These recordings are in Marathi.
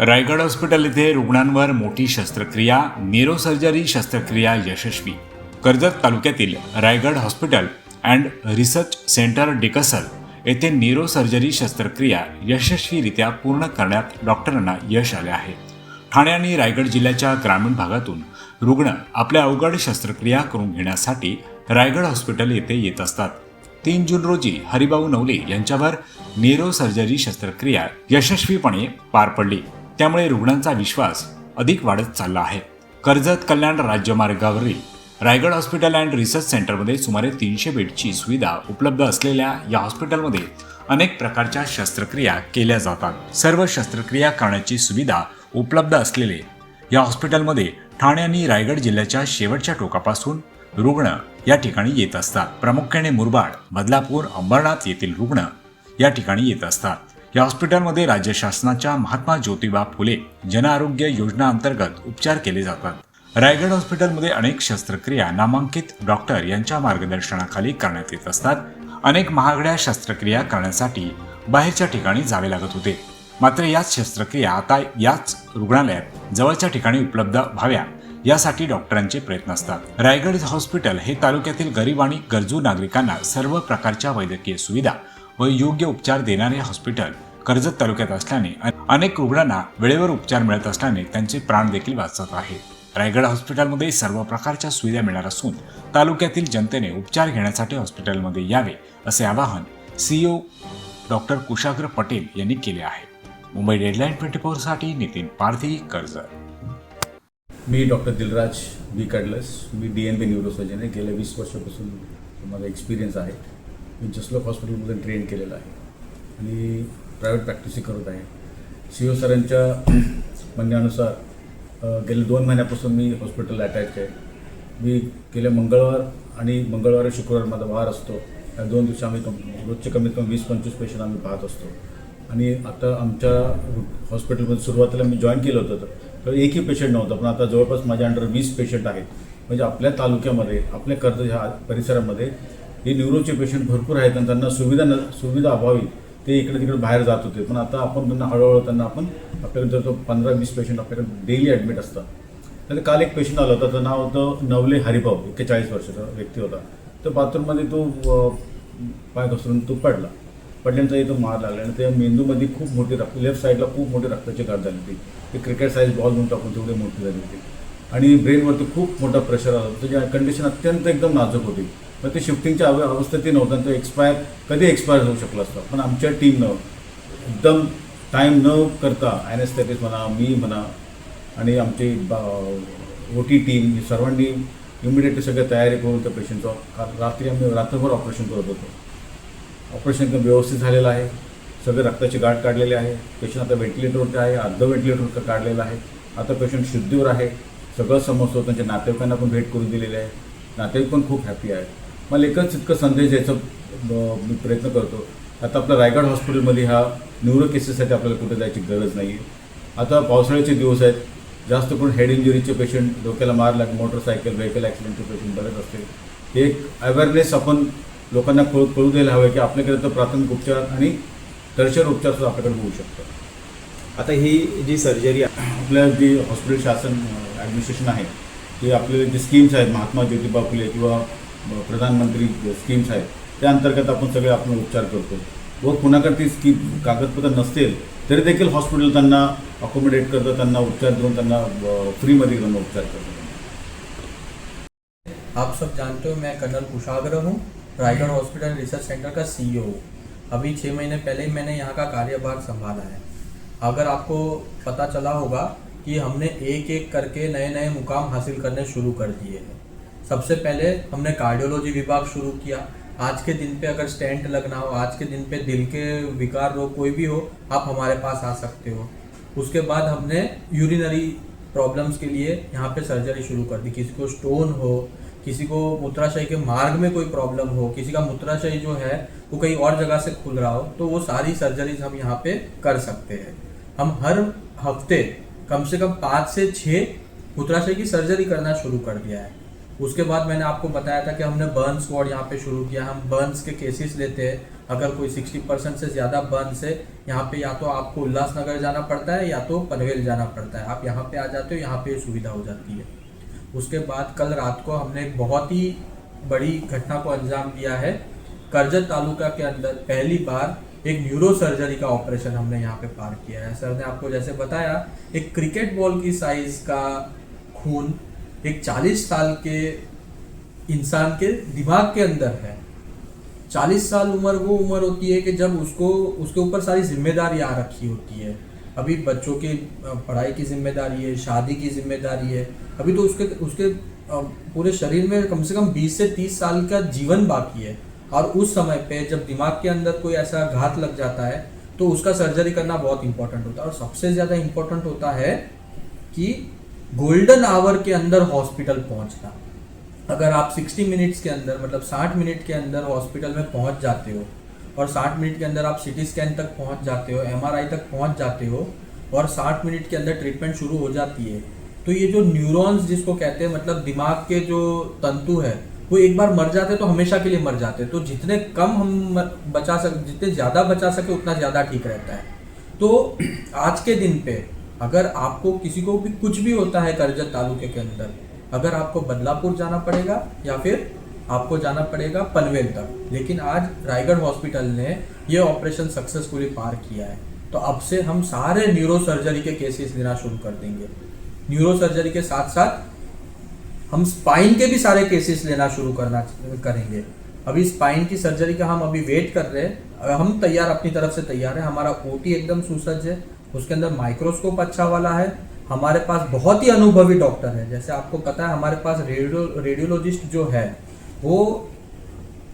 रायगड हॉस्पिटल येथे रुग्णांवर मोठी शस्त्रक्रिया न्यूरोसर्जरी शस्त्रक्रिया यशस्वी. कर्जत तालुक्यातील Raigad hospital and research centre Diksal येथे न्यूरोसर्जरी शस्त्रक्रिया यशस्वीरित्या पूर्ण करण्यात डॉक्टरांना यश आले आहे. ठाणे आणि रायगड जिल्ह्याच्या ग्रामीण भागातून रुग्ण आपल्या अवघड शस्त्रक्रिया करून घेण्यासाठी रायगड हॉस्पिटल येथे येत असतात. तीन जून रोजी हरिभाऊ नवले यांच्यावर न्यूरो सर्जरी शस्त्रक्रिया यशस्वीपणे पार पडली. त्यामुळे रुग्णांचा विश्वास अधिक वाढत चालला आहे. कर्जत कल्याण राज्यमार्गावरील रायगड हॉस्पिटल अँड रिसर्च सेंटरमध्ये सुमारे तीनशे बेडची सुविधा उपलब्ध असलेल्या या हॉस्पिटलमध्ये अनेक प्रकारच्या शस्त्रक्रिया केल्या जातात. सर्व शस्त्रक्रिया करण्याची सुविधा उपलब्ध असलेले या हॉस्पिटलमध्ये ठाणे आणि रायगड जिल्ह्याच्या शेवटच्या टोकापासून रुग्ण या ठिकाणी येत असतात. प्रामुख्याने मुरबाड बदलापूर अंबरनाथ येथील रुग्ण या ठिकाणी येत असतात. या हॉस्पिटलमध्ये राज्य शासनाच्या महात्मा ज्योतिबा फुले जनआरोग्य योजना अंतर्गत उपचार केले जातात. रायगड हॉस्पिटलमध्ये अनेक शस्त्रक्रिया नामांकित डॉक्टर यांच्या मार्गदर्शनाखाली करण्यात येत असतात. अनेक महागड्या शस्त्रक्रिया करण्यासाठी बाहेरच्या ठिकाणी जावे लागत होते. मात्र याच शस्त्रक्रिया आता याच रुग्णालयात जवळच्या ठिकाणी उपलब्ध व्हाव्या यासाठी डॉक्टरांचे प्रयत्न असतात. रायगड हॉस्पिटल हे तालुक्यातील गरीब आणि गरजू नागरिकांना सर्व प्रकारच्या वैद्यकीय सुविधा व योग्य उपचार देणारे हॉस्पिटल कर्जत तालुक्यात असल्याने अनेक रुग्णांना वेळेवर उपचार मिळत असल्याने त्यांचे प्राण देखील वाचत आहेत रायगड हॉस्पिटलमध्ये सर्व प्रकारच्या सुविधा मिळणार असून तालुक्यातील जनतेने उपचार घेण्यासाठी हॉस्पिटलमध्ये यावे असे आवाहन सीईओ डॉक्टर कुशाग्र पटेल यांनी केले आहे. मुंबई डेडलाईन ट्वेंटी फोरसाठी नितीन पारधी कर्जत. मी डॉक्टर दिलराज बी कडलस. मी डी एन बी न्यूरोसर्जन आहे. गेल्या वीस वर्षापासून माझा एक्सपिरियन्स आहे. मी जसलोक हॉस्पिटलमधून ट्रेन केलेलं आहे. आणि प्रायव्हेट प्रॅक्टिसही करत आहे. सी ओ सरांच्या म्हणण्यानुसार गेल्या दोन महिन्यापासून मी हॉस्पिटलला अटॅच आहे. मी गेल्या मंगळवार आणि मंगळवार शुक्रवार माझा वार असतो. या दोन दिवशी आम्ही कम रोजचे कमीत कमी वीस पंचवीस पेशंट आम्ही पाहत असतो. आणि आता आमच्या हॉस्पिटलमध्ये सुरुवातीला मी जॉईन केलं होतं तर एकही पेशंट नव्हतं. पण आता जवळपास माझ्या अंडर वीस पेशंट आहेत. म्हणजे आपल्या तालुक्यामध्ये आपल्या कर्ज ह्या परिसरामध्ये हे न्यूरोचे पेशंट भरपूर आहेत आणि त्यांना सुविधा न सुविधा अभावी ते इकडे तिकडे बाहेर जात होते. पण आता आपण त्यांना हळूहळू त्यांना आपण आपल्याकडे जर पंधरा वीस पेशंट आपल्याकडे डेली ॲडमिट असतात. तर काल एक पेशंट आला होता त्याचं नाव होतं नवले हरिभाऊ एक्केचाळीस वर्षाचा व्यक्ती होता. तर बाथरूममध्ये तो पाय घसरून तो पडला. पडल्यानंतर तो मार लागला आणि त्या मेंदूमध्ये खूप मोठी रक्त लेफ्ट साईडला खूप मोठी रक्ताची गाठ झाली होती. ते क्रिकेट साईज बॉल म्हणून टाकून तेवढी मोठी झाली होती. आणि ब्रेनवरती खूप मोठा प्रेशर आला होता. त्याची कंडिशन अत्यंत एकदम नाजूक होती. मग ते शिफ्टिंगच्या अव अवस्थेतही नव्हतं. आणि तो एक्सपायर कधी एक्सपायर होऊ शकला असतो. पण आमच्या टीमनं एकदम टाईम न करता ॲनेस्थेटिस म्हणा मी म्हणा आणि आमची ओ टी टीम ही सर्वांनी इमिडिएटली सगळं तयारी करून त्या पेशंटचं रात्री आम्ही रात्रभर ऑपरेशन करत होतो. ऑपरेशन एकदम व्यवस्थित झालेलं आहे. सगळे रक्ताची गाठ काढलेली आहे. पेशंट आता व्हेंटिलेटरवरती आहे अर्ध व्हेंटिलेटरवर काढलेलं आहे. आता पेशंट शुद्धीवर आहे. सगळं समजतो. त्यांच्या नातेवाईकांना पण भेट करून दिलेली आहे. नातेवाईक पण खूप हॅपी आहेत. मला एकच इतकं संदेश द्यायचा मी प्रयत्न करतो. आता आपल्या रायगड हॉस्पिटलमध्ये ह्या न्यूरो केसेससाठी आपल्याला कुठे जायची गरज नाही आहे आता पावसाळ्याचे दिवस आहेत. जास्त करून हेड इंजुरीचे पेशंट डोक्याला मार लाग मोटरसायकल व्हेकल ॲक्सिडेंटचे पेशंट बरेच असतील एक अवेअरनेस आपण लोकांना कळू कळू द्यायला हवं की आपल्याकडे तर प्राथमिक उपचार आणि टर्चर उपचार सुद्धा आपल्याकडे होऊ शकतो आता ही जी सर्जरी आपल्या जी हॉस्पिटल शासन ॲडमिनिस्ट्रेशन आहे ते आपले जे स्कीम्स आहेत महात्मा ज्योतिबा फुले किंवा प्रधानमंत्री स्कीम्स आहेत त्या अंतर्गत आपण सगळे आपण उपचार करतो. व कुणाकडे ती स्कीम कागदपत्र नसतील, तरी देखील हॉस्पिटल त्यांना अकोमोडेट करतं त्यांना उपचार देऊन त्यांना फ्रीमध्ये त्यांना उपचार करतं आप सब जानते हो, मैं कर्नल कुशाग्र हूँ, रायगढ़ हॉस्पिटल रिसर्च सेंटर का सीईओ हूँ. अभी छः महीने पहले ही मैंने यहाँ का कार्यभार संभाला है. अगर आपको पता चला होगा कि हमने एक एक करके नए नए मुकाम हासिल करने शुरू कर दिए हैं। सबसे पहले हमने कार्डियोलॉजी विभाग शुरू किया। आज के दिन पे अगर स्टेंट लगना हो, आज के दिन पे दिल के विकार रोग कोई भी हो, आप हमारे पास आ सकते हो। उसके बाद हमने यूरिनरी प्रॉब्लम्स के लिए यहाँ पे सर्जरी शुरू कर दी। किसी को स्टोन हो, किसी को मूत्राशय के मार्ग में कोई प्रॉब्लम हो, किसी का मूत्राशय जो है वो कहीं और जगह से खुल रहा हो तो वो सारी सर्जरीज हम यहाँ पे कर सकते हैं। हम हर हफ़्ते कम से कम पाँच से छः मूत्राशय की सर्जरी करना शुरू कर दिया है। उसके बाद मैंने आपको बताया था कि हमने बर्न्स वार्ड यहाँ पे शुरू किया। हम बर्न्स के केसेस लेते हैं। अगर कोई 60 परसेंट से ज़्यादा बर्न से यहाँ पे या तो आपको उल्लासनगर जाना पड़ता है या तो पनवेल जाना पड़ता है। आप यहाँ पे आ जाते हो, यहाँ पे सुविधा हो जाती है। उसके बाद कल रात को हमने एक बहुत ही बड़ी घटना को अंजाम दिया है। करजत तालुका के अंदर पहली बार एक न्यूरो सर्जरी का ऑपरेशन हमने यहाँ पे पार किया है। सर ने आपको जैसे बताया, एक क्रिकेट बॉल की साइज़ का खून एक 40 साल के इंसान के दिमाग के अंदर है। 40 साल उम्र वो उम्र होती है कि जब उसको, उसके ऊपर सारी ज़िम्मेदारी आ रखी होती है। अभी बच्चों की पढ़ाई की ज़िम्मेदारी है, शादी की ज़िम्मेदारी है। अभी तो उसके उसके पूरे शरीर में कम से कम 20 से 30 साल का जीवन बाकी है। और उस समय पे जब दिमाग के अंदर कोई ऐसा घात लग जाता है तो उसका सर्जरी करना बहुत इंपॉर्टेंट होता है। और सबसे ज़्यादा इम्पोर्टेंट होता है कि गोल्डन आवर के अंदर हॉस्पिटल पहुँचना। अगर आप 60 मिनट्स के अंदर मतलब 60 मिनट के अंदर हॉस्पिटल में पहुँच जाते हो और 60 मिनट के अंदर आप सीटी स्कैन तक पहुँच जाते हो एमआरआई तक पहुँच जाते हो और 60 मिनट के अंदर ट्रीटमेंट शुरू हो जाती है तो ये जो न्यूरॉन्स जिसको कहते हैं मतलब दिमाग के जो तंतु है, वो एक बार मर जाते तो हमेशा के लिए मर जाते तो जितने कम हम बचा सक, जितने ज़्यादा बचा सके, उतना ज़्यादा ठीक रहता है। तो आज के दिन पे अगर आपको किसी को भी कुछ भी होता है करजत तालुके के अंदर, अगर आपको बदलापुर जाना पड़ेगा या फिर आपको जाना पड़ेगा पनवेल तक, लेकिन आज रायगढ़ हॉस्पिटल ने ये ऑपरेशन सक्सेसफुली पार किया है तो अब से हम सारे न्यूरो सर्जरी के केसेस लेना शुरू कर देंगे। न्यूरो सर्जरी के साथ साथ हम स्पाइन के भी सारे केसेस लेना शुरू करना, करेंगे। अभी स्पाइन की सर्जरी का हम अभी वेट कर रहे हैं हम तैयार, अपनी तरफ़ से तैयार है, हमारा ओटी एकदम सुसज्ज है उसके अंदर माइक्रोस्कोप अच्छा वाला है। हमारे पास बहुत ही अनुभवी डॉक्टर है। जैसे आपको पता है, हमारे पास रेडियो रेडियोलॉजिस्ट जो है, वो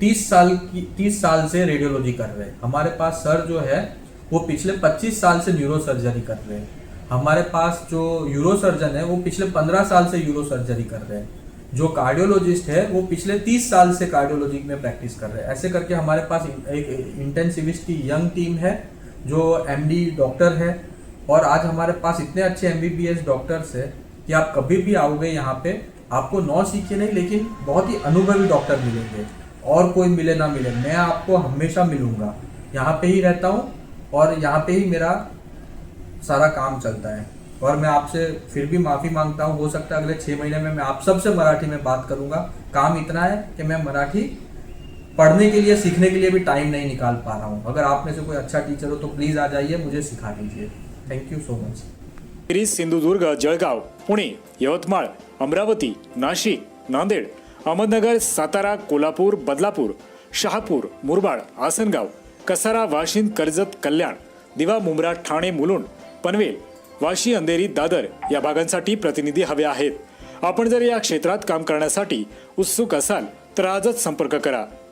तीस साल की, तीस साल से रेडियोलॉजी कर रहे हैं। हमारे पास सर जो है, वो पिछले पच्चीस साल से न्यूरो सर्जरी कर रहे हैं। हमारे पास जो यूरो सर्जन है, वो पिछले पंद्रह साल से यूरो सर्जरी कर रहे हैं। जो कार्डियोलॉजिस्ट है, वो पिछले तीस साल से कार्डियोलॉजी में प्रैक्टिस कर रहे हैं। ऐसे करके हमारे पास एक इंटेंसिविस्ट की यंग टीम है। जो एमडी डॉक्टर है, और आज हमारे पास इतने अच्छे एमबीबीएस डॉक्टर्स है कि आप कभी भी आओगे यहाँ पे, आपको नौ सीखे नहीं, लेकिन बहुत ही अनुभवी डॉक्टर मिलेंगे। और कोई मिले ना मिले, मैं आपको हमेशा मिलूँगा। यहाँ पे ही रहता हूँ, और यहाँ पे ही मेरा सारा काम चलता है। और मैं आपसे फिर भी माफ़ी माँगता हूँ, हो सकता है अगले छः महीने में मैं आप सबसे मराठी में बात करूँगा। काम इतना है कि मैं मराठी पढ़ने के लिए सीखने के लिए भी टाइम नहीं निकाल पा रहा हूँ। अगर आप में से कोई अच्छा टीचर हो तो प्लीज़ आ जाइए मुझे सिखा दीजिए। Thank you so much Girish Sindhudurg Jalgaon Pune Yavatmal Amravati Nashik Nanded Ahmednagar Satara Kolhapur Badlapur Shahapur Murbad Asangaon Kasara Vashind Karjat Kalyan Diva Mumbra Thane Mulund Panvel Vashi Andheri Dadar या भागांसाठी प्रतिनिधी हवे आहेत. आपण जर या क्षेत्रात काम करण्यासाठी उत्सुक असाल तर आजच संपर्क करा.